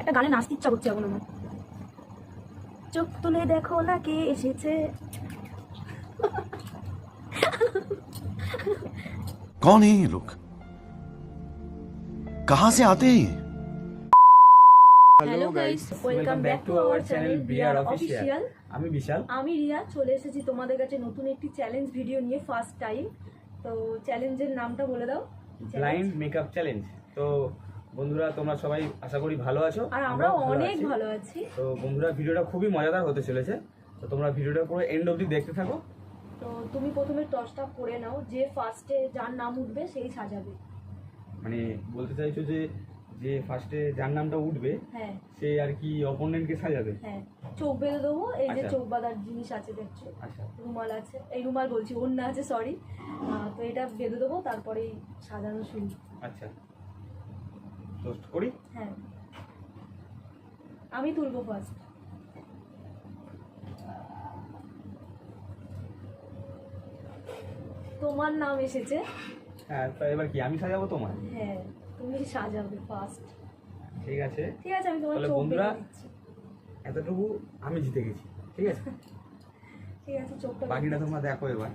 একটা গানে নাচতে ইচ্ছা করছে এখন আমার চোখ তুলে দেখো না কে এসেছে कौन है ये लोग कहां से आते हैं ये? Hello guys welcome back to our channel BR official আমি বিশাল আমি রিয়া চলে এসেছি তোমাদের কাছে নতুন একটি চ্যালেঞ্জ ভিডিও নিয়ে ফার্স্ট টাইম তো চ্যালেঞ্জের নামটা বলে দাও ব্লাইন্ড মেকআপ চ্যালেঞ্জ তো বন্ধুরা তোমরা সবাই আশা করি ভালো আছো আর আমরা আমরাও অনেক ভালো আছি। তো বন্ধুরা ভিডিওটা খুবই মজাদার হতে চলেছে। তো তোমরা ভিডিওটা পুরো এন্ড অবধি দেখতে থাকো। তো তুমি প্রথমে টসটা করে নাও যে ফার্স্টে যার নাম উঠবে সেই সাজাবে। মানে বলতে চাইছো যে যে ফার্স্টে যার নামটা উঠবে হ্যাঁ। সে আর কি অপোনেন্টকে সাজাবে? হ্যাঁ। চোখ বেঁধে দেবো এই যে আচ্ছা। চোখ বাঁধার জিনিস আছে দেখছ? আচ্ছা। রুমাল আছে। এই রুমাল বলছি অন্য আছে সরি তো এটা বেঁধে দেবো তারপরেই সাজানো শুরু। আচ্ছা। টোস্ট করি হ্যাঁ আমি তুলবো ফার্স্ট তোমার নাম এসেছে হ্যাঁ তো এবার কি আমি সাজাবো তোমার হ্যাঁ তুমি সাজাবে ফার্স্ট ঠিক আছে ঠিক আছে আমি তোমার তাহলে চোখ বন্ধুরা- বেঁধে দিচ্ছি এতটুকু আমি জিতে গেছি ঠিক আছে ঠিক আছে চোখটা বাকিটা তোমরা দেখো এবার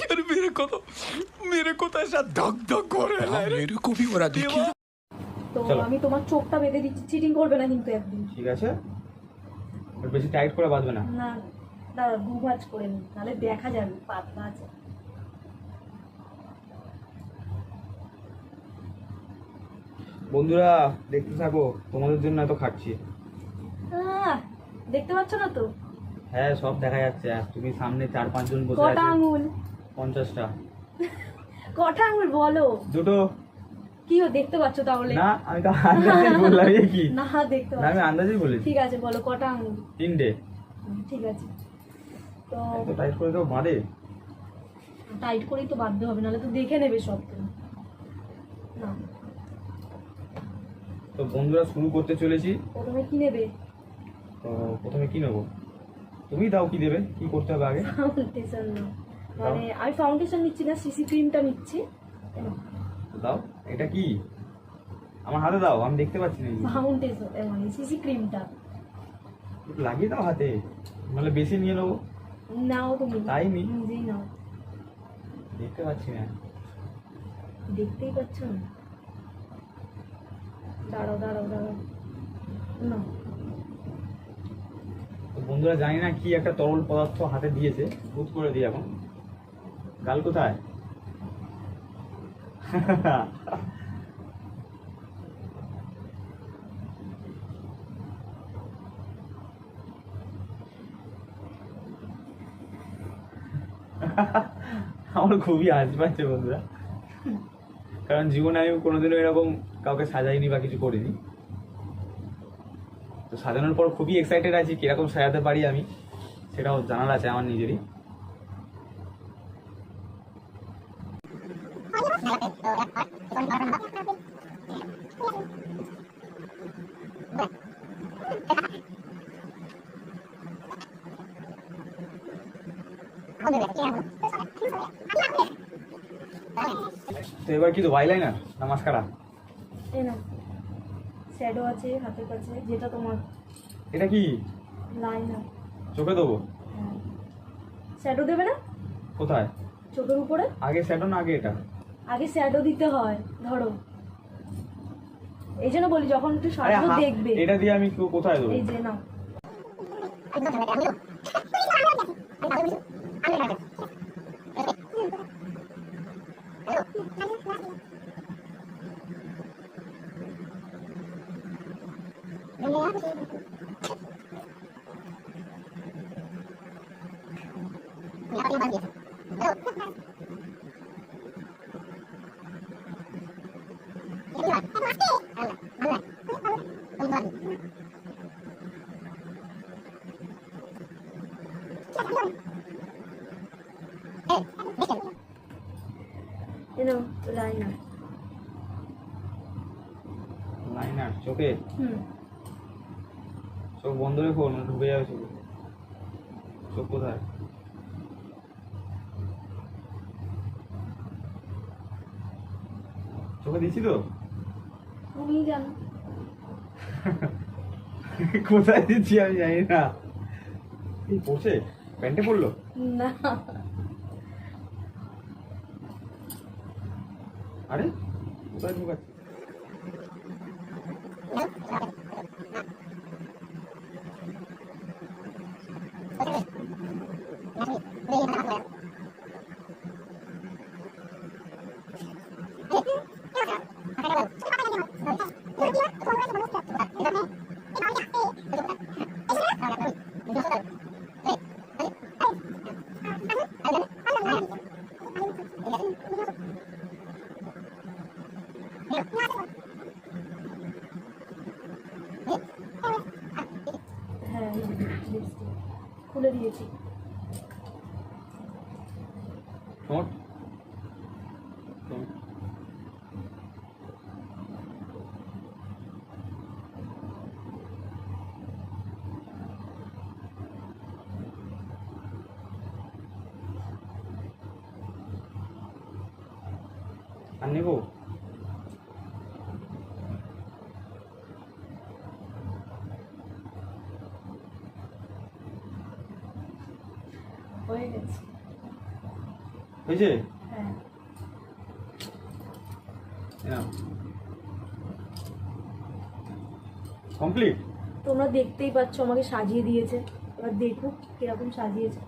यार मेरे को तो मेरे को तो ऐसा धक धक हो रहा है मेरे को भी हो रहा देखिए তো আমি তোমার চোখটা বেঁধে দিচ্ছি। চিটিং করবে না কিন্তু একদিন। ঠিক আছে? আর বেশি টাইট করে বাঁধবে না? না দাঁড়া দু ভাজ করে নি নাহলে দেখা যাবে পাতলা আছে। বন্ধুরা দেখতে থাকো তোমাদের জন্য এত খাচ্ছি। দেখতে পাচ্ছ না তো? হ্যাঁ সব দেখা যাচ্ছে। আর তুমি সামনে চার পাঁচজন বসে কটা আঙুল? পঞ্চাশটা। কটা আঙুল বলো। দুটো। কি ও দেখতে পাচ্ছ তাহলে? না আমি তো আন্দাজেই বললাম এ কি? না দেখতে পাচ্ছ আমি আন্দাজেই বলেছি। ঠিক আছে বলো কটা আঙুল? তিনটে। ঠিক আছে। তো টাইট করে কেউ বাঁধে? টাইট করেই তো বাধ্য হবে নাহলে তো দেখে নেবে সব না। তো বন্ধুরা শুরু করতে চলেছি। প্রথমে কি নেবে? তো প্রথমে কি নেব? তুমি দাও কি দেবে? কি করতে হবে আগে? ফাউন্ডেশন মানে আমি ফাউন্ডেশন নিচ্ছি না সিসি ক্রিমটা নিচ্ছি। দাও। এটা কি? আমার হাতে দাও আমি দেখতে পাচ্ছি না ফাউন্ডেশন মানে সিসি ক্রিমটা একটু লাগিয়ে দাও হাতে নাহলে বেশি নিয়ে নেব। নাও তুমি তাই নি? নিজেই নাও। দেখতে পাচ্ছি না। দেখতেই পাচ্ছ না? দাঁড়াও দাঁড়াও দাঁড়াও। না তো বন্ধুরা জানি না কি একটা তরল পদার্থ হাতে দিয়েছে বুঝ করে দিই এখন। গাল কোথায়? আমার খুবই হাসি বন্ধুরা। কারণ জীবনে আমি কোনোদিনও এরকম কাউকে সাজাইনি বা কিছু করিনি। তো সাজানোর পর খুবই এক্সাইটেড আছি, কীরকম সাজাতে পারি আমি, সেটাও জানার আছে আমার নিজেরই। তো এবার কি তো ওয়াইলাইনার না মাস্কারা শ্যাডো আছে হাতের কাছে যেটা তোমার এটা কি? লাইনার চোখে দেবো? শ্যাডো দেবে না? কোথায়? চোখের উপরে? আগে স্যাটো না আগে এটা? আগে শ্যাডো দিতে হয় ধরো। এই জন্য বলি যখন একটু হা- দেখবে। এটা দিয়ে আমি কোথায় দেবো? এই যে নাও। এই নাও লাইনার লাইনার চোখে? হুম। চোখ বন্ধ রেখো না ঢুকে যাবে চোখে। চোখ কোথায়? চোখে দিচ্ছি তো? তুমি জানো। কোথায় দিচ্ছি আমি জানি না। এই পড়ছে? প্যান্টে পড়ল? না। আরে কোথায় ঢুকাচ্ছে হ্যাঁ খুলে দিয়েছি ঠোঁট ঠোঁট। আর নেব হয়ে গেছে। হয়েছে? হ্যাঁ। কমপ্লিট? তোমরা দেখতেই পাচ্ছ আমাকে সাজিয়ে দিয়েছে। এবার দেখো কীরকম সাজিয়েছে।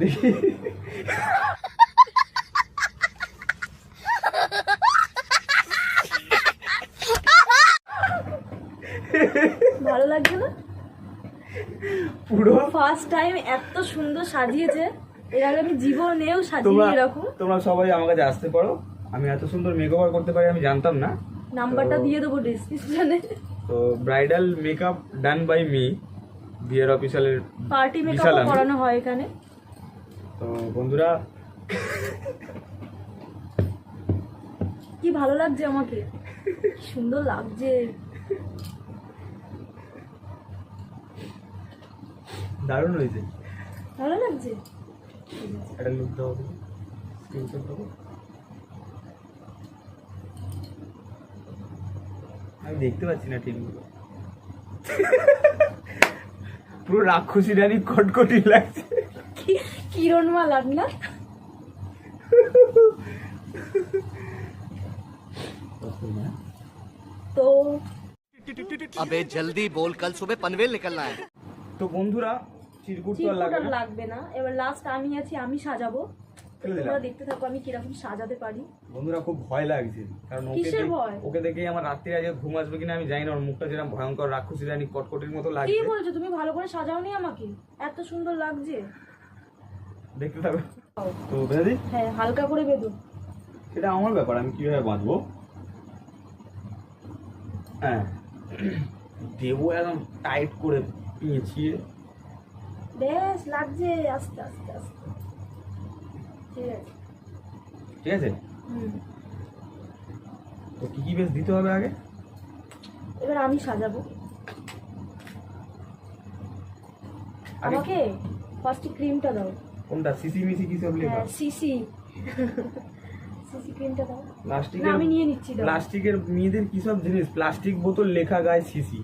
দেখি ভালো লাগছে না পুরো ফার্স্ট টাইম এত সুন্দর সাজিয়েছে। এর আগে আমি জীবনেও সাজিয়ে এরকম। তোমরা সবাই আমার কাছে আসতে পারো আমি এত সুন্দর মেকওভার করতে পারি আমি জানতাম না। নাম্বারটা দিয়ে দেবো ডিসক্রিপশনে তো bridal makeup done by me বিয়ের অফিসিয়ালের পার্টি মেকআপ করানো হয় এখানে। তো বন্ধুরা কি ভালো লাগছে আমাকে? সুন্দর লাগছে। দারুণ হয়েছে ভালো লাগছে একটা লুক দাও স্ক্রিনশট দাও আমি দেখতে পাচ্ছি না ঠিক মতো। পুরো রাক্ষসী রানী কটকটি লাগছে কি- কিরণমালার না তো अबे जल्दी बोल कल सुबह पनवेल निकलना है তো বন্ধুরা চিরকুট তো লাগবে না। এবার লাস্ট আমি আছি আমি সাজাবো। তোমরা দেখতে থাকো আমি কীরকম সাজাতে পারি। বন্ধুরা খুব ভয় লাগছে। কারণ ওকে দেখ-? ওকে দেখেই আমার রাত্রি আজকে ঘুম আসবে কিনা আমি জানি না। ওর মুখটা যেরকম ভয়ঙ্কর রাক্ষসী রানী কটকটির মতো কি লাগছে। বলছো? তুমি ভালো করে সাজাওনি আমাকে? এত সুন্দর লাগছে। দেখতে থাকো। তো বেদাদি হ্যাঁ হালকা করে বেঁধো। সেটা আমার ব্যাপার আমি কীভাবে বাঁচবো হ্যাঁ। দেবো একদম টাইট করে পেঁচিয়ে। বেশ লাগছে আস্তে আস্তে আস্তে। ঠিক আছে। ঠিক আছে? হুম। তো কি কি বেশ দিতে হবে আগে? এবার আমি সাজাবো। আমাকে ফার্স্টে ক্রিমটা দাও। কোনটা? সিসি মিসি কি সব লেখা? সিসি সিসি ক্রিমটা দাও। প্লাস্টিকের আমি নিয়ে নিচ্ছি দাও। প্লাস্টিকের মেয়েদের কি সব জিনিস? প্লাস্টিক বোতল লেখা গায়ে সিসি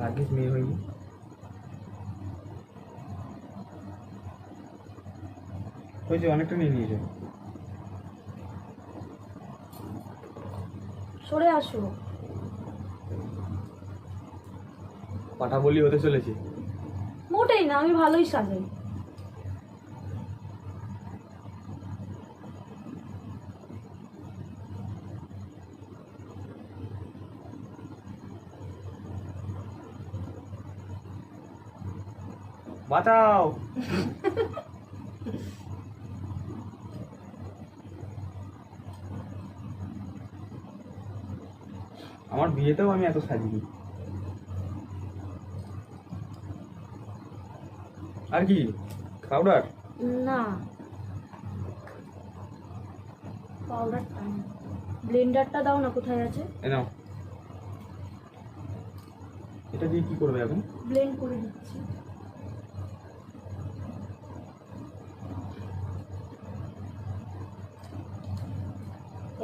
ভাগ্যিস মেয়ে হয়নি হয়েছে অনেকটা নিয়ে নিয়েছে সরে আসো। পাঠা বলি হতে চলেছে। মোটেই না আমি ভালোই সাজাই। বাঁচাও। আমার বিয়েতেও আমি এত সাজিনি। আর কি পাউডার না। পাউডারটা ব্লেন্ডারটা দাও না কোথায় আছে? এ নাও। এটা দিয়ে কি করবে এখন? ব্লেন্ড করে দিচ্ছি।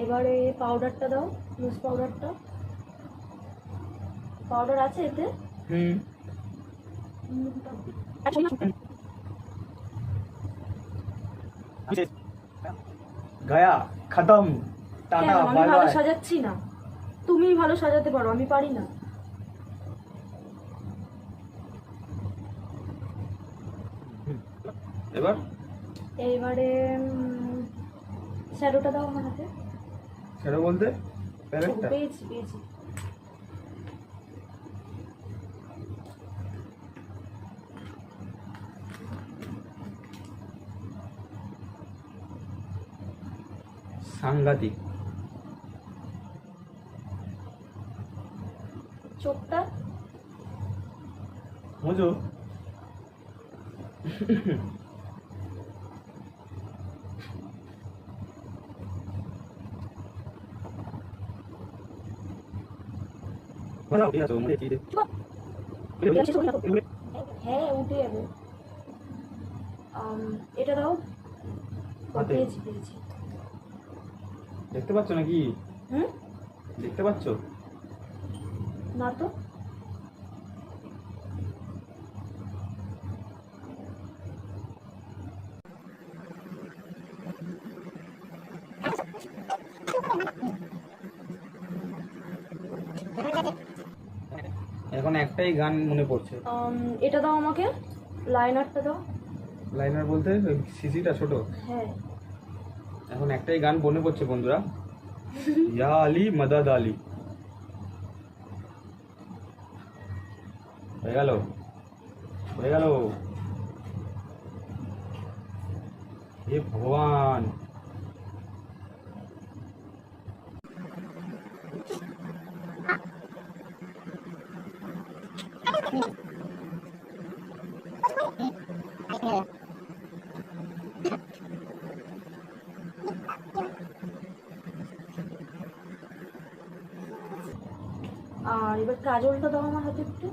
এবারে পাউডারটা দাও লুজ পাউডারটা পাউডার আছে এতে? হুম। গায়া খতম। টাটা আমি ভালো সাজাচ্ছি না। তুমি ভালো সাজাতে পারো আমি পারি না। এবার? এইবারে শ্যাডোটা দাও আমার হাতে। সেটা বলতে ও, প্যালেটটা পেয়েছি পেয়েছি সাংঘাতিক চোখটা মজু হ্যাঁ উঠে যাবে এটা দাও পেয়েছি পেয়েছি দেখতে পাচ্ছ নাকি? হুম? দেখতে পাচ্ছ? না তো এখন একটাই গান মনে পড়ছে? এটা দাও আমাকে। লাইনারটা দাও। লাইনার বলতে সিসিটা ছোট? হ্যাঁ। এখন একটাই গান মনে পড়ছে বন্ধুরা। ইয়া আলী মদদ আলী। হয়ে গেল? হয়ে গেল? হে ভগবান! আর এবার কাজলটা দাও আমার হাতে একটু।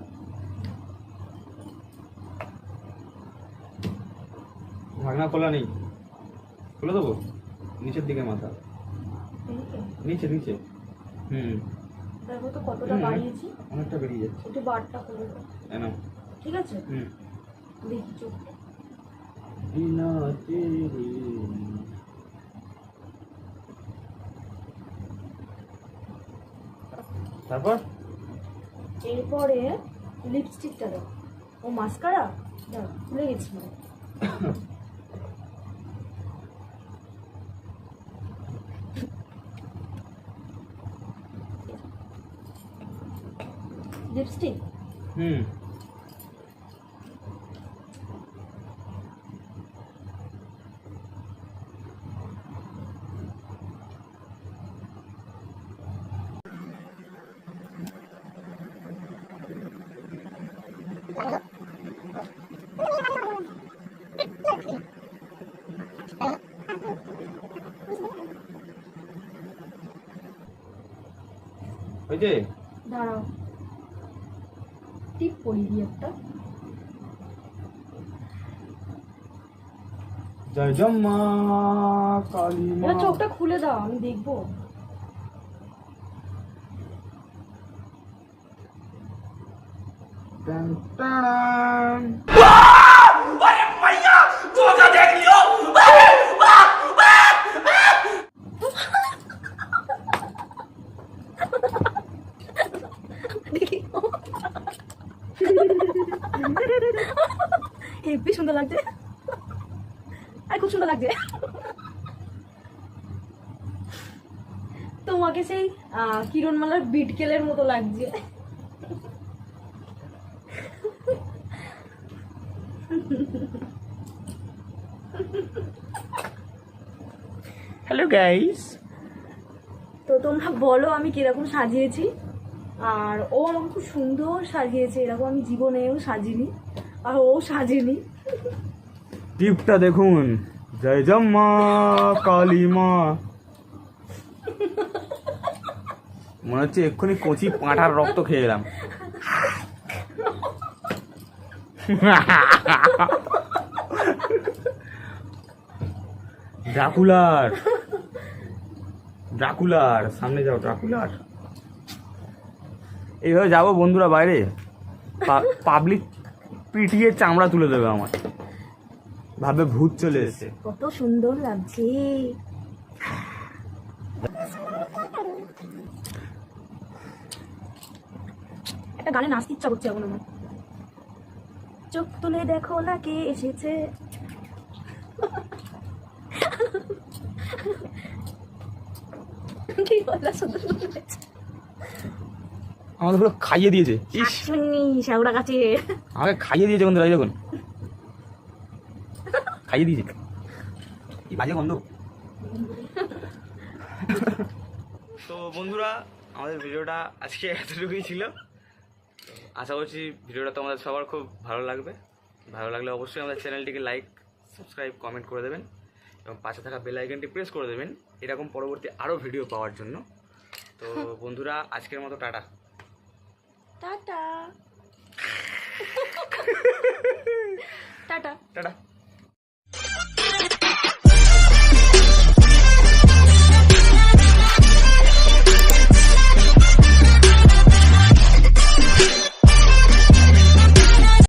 ভাগনা খোলা নেই। খুলে দেবো? নিচের দিকে মাথা। নিচে নিচে। হুম। দেখো তো কতটা। বাড়িয়েছি। অনেকটা বেরিয়ে যাচ্ছে। একটু বারটা করে দাও। কেন ঠিক আছে? হুম। দেখি চোখটা বিনা তেরে তারপর? এরপরে লিপস্টিকটা দাও। ও মাস্কারা দাও ভুলে গেছি মানে। লিপস্টিক হুম। ওই যে। দাঁড়াও। টিপ দিই একটা। জয় জম্মা কালী মা। চোখটা খুলে দাও আমি দেখব। হেব্বি সুন্দর লাগছে। আর খুব সুন্দর লাগছে। তোমাকে সেই কিরণমালার বিটকেলের মতো লাগছে। হ্যালো গাইস তো তোমরা বলো আমি কীরকম সাজিয়েছি। আর ও আমাকে খুব সুন্দর সাজিয়েছে এরকম আমি জীবনেও সাজিনি আর ও সাজেনি। টিপটা দেখুন। জয় জম্মা কালী মা। মনে হচ্ছে এক্ষুনি কচি পাঁঠার রক্ত খেয়ে এলাম। ড্রাকুলার। ড্রাকুলার, সামনে যাও, ড্রাকুলার। এইভাবে যাব বন্ধুরা বাইরে। পাবলিক পিটিয়ে চামড়া তুলে দেবে আমার। ভাবে ভূত চলে এসেছে। কত সুন্দর লাগছে। একটা গানে নাচতে ইচ্ছা করছে এখন আমার। চোখ তুলে দেখো না কে এসেছে। আমাদের পুরো খাইয়ে দিয়েছে শ্যাওড়া গাছে। আমাকে খাইয়ে দিয়েছে বন্ধুরা দেখুন। খাইয়ে দিয়েছে। কি বাজে গন্ধ। তো বন্ধুরা আমাদের ভিডিওটা আজকে এতটুকুই ছিল। আশা করছি ভিডিওটা তোমাদের সবার খুব ভালো লাগবে। ভালো লাগলে অবশ্যই আমাদের চ্যানেলটিকে লাইক সাবস্ক্রাইব কমেন্ট করে দেবেন এবং পাশে থাকা বেল আইকনটি প্রেস করে দেবেন। এরকম পরবর্তী আরও ভিডিও পাওয়ার জন্য। তো বন্ধুরা আজকের মতো টাটা। টাটা। টাটা। টাটা।